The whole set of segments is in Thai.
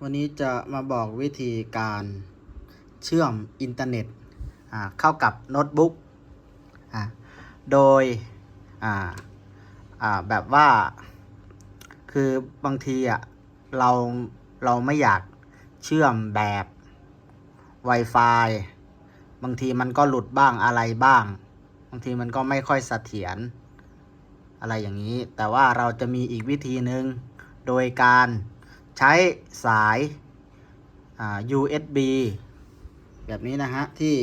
วันนี้จะมาบอกวิธีการเชื่อมอินเทอร์เน็ตเข้ากับโน้ตบุ๊กโดยแบบว่าคือบางทีอะเราเราไม่อยากเชื่อมแบบ Wi-Fi บางทีมันก็หลุดบ้างอะไรบ้าง บางทีมันก็ไม่ค่อยเสถียรอะไรอย่างนี้ แต่ว่าเราจะมีอีกวิธีหนึ่งโดยการ ใช้สาย USB แบบนี้นะฮะ ที่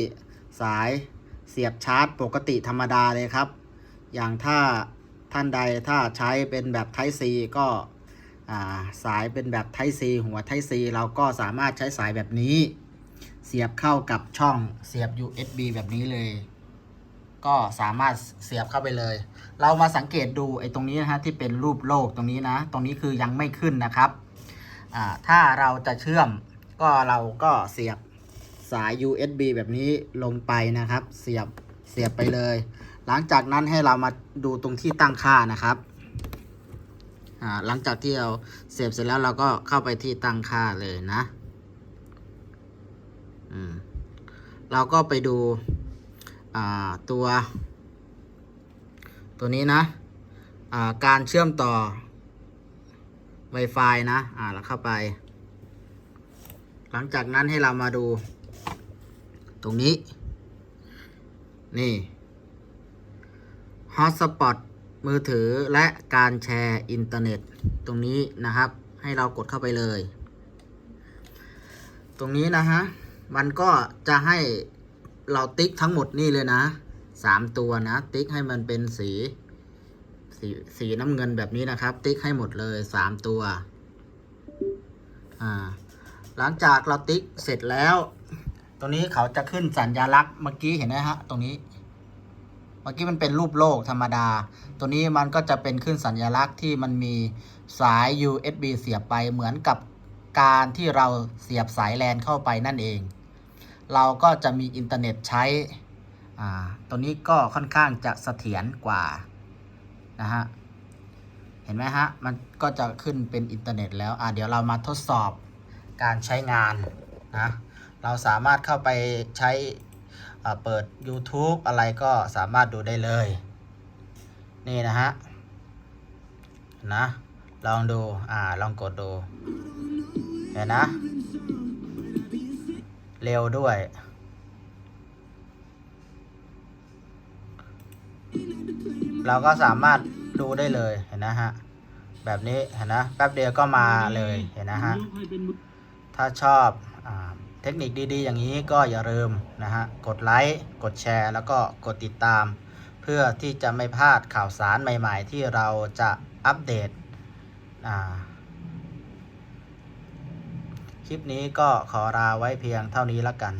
สายเสียบชาร์จปกติธรรมดาเลยครับ อย่างถ้าท่านใดถ้าใช้เป็นแบบ Type C ก็สายเป็นแบบ Type C หัว Type C เราก็สามารถใช้สายแบบนี้ เสียบเข้ากับช่องเสียบ USB แบบนี้เลย ก็สามารถเสียบเข้าไปเลย เรามาสังเกตดูไอ้ตรงนี้นะฮะที่เป็นรูปโลกตรงนี้นะ ตรงนี้คือยังไม่ขึ้นนะครับ อ่าถ้าเราจะเชื่อมก็เราก็เสียบสาย USB แบบนี้ลงไปนะครับ เสียบเสียบไปเลย หลังจากนั้นให้เรามาดูตรงที่ตั้งค่านะครับหลังจากที่เราเสียบเสร็จแล้วเราก็เข้าไปที่ตั้งค่าเลยนะเราก็ไปดูตัว ตัวนี้นะการเชื่อมต่อ Wi-Fi นะ อ่าเราเข้าไป หลังจากนั้นให้เรามาดู ตรงนี้ นี่ Hotspot มือถือและการแชร์อินเทอร์เน็ต ตรงนี้นะครับ ให้เรากดเข้าไปเลย ตรงนี้นะฮะ มันก็จะให้เราติ๊กทั้งหมดนี่เลยนะสามตัวนะ ติ๊กให้มันเป็นสี สีสีน้ำเงินแบบนี้นะครับ ติ๊กให้หมดเลยสามตัวอ่าหลังจากเราติ๊กเสร็จแล้ว ตรงนี้เขาจะขึ้นสัญลักษณ์เมื่อกี้เห็นไหมฮะ ตรงนี้ เมื่อกี้มันเป็นรูปโลกธรรมดา ตัวนี้มันก็จะเป็นขึ้นสัญลักษณ์ที่มันมีสาย USB เสียบไปเหมือนกับการที่เราเสียบสายแลนเข้าไปนั่นเอง เราก็จะมีอินเทอร์เน็ตใช้ ตัวนี้ก็ค่อนข้างจะเสถียรกว่า นะฮะ เห็นไหมฮะ มันก็จะขึ้นเป็นอินเทอร์เน็ตแล้วอ่าเดี๋ยวเรามาทดสอบการใช้งานนะ เราสามารถเข้าไปใช้เปิด YouTube อะไรก็สามารถดูได้เลย นี่นะฮะ นะ ลองดู อ่า ลองกดดู เห็นนะ เร็วด้วย เราก็สามารถดูได้เลยเห็นนะฮะแบบนี้เห็นนะแป๊บเดียวก็มาเลยเห็นนะฮะถ้าชอบอเทคนิคดีๆ อย่างนี้ก็อย่าลืมนะฮะกดไลค์กดแชร์ แล้วก็กดติดตาม เพื่อที่จะไม่พลาดข่าวสารใหม่ ๆ ที่เราจะอัปเดตคลิปนี้ก็ขอลาไว้เพียงเท่านี้ละกัน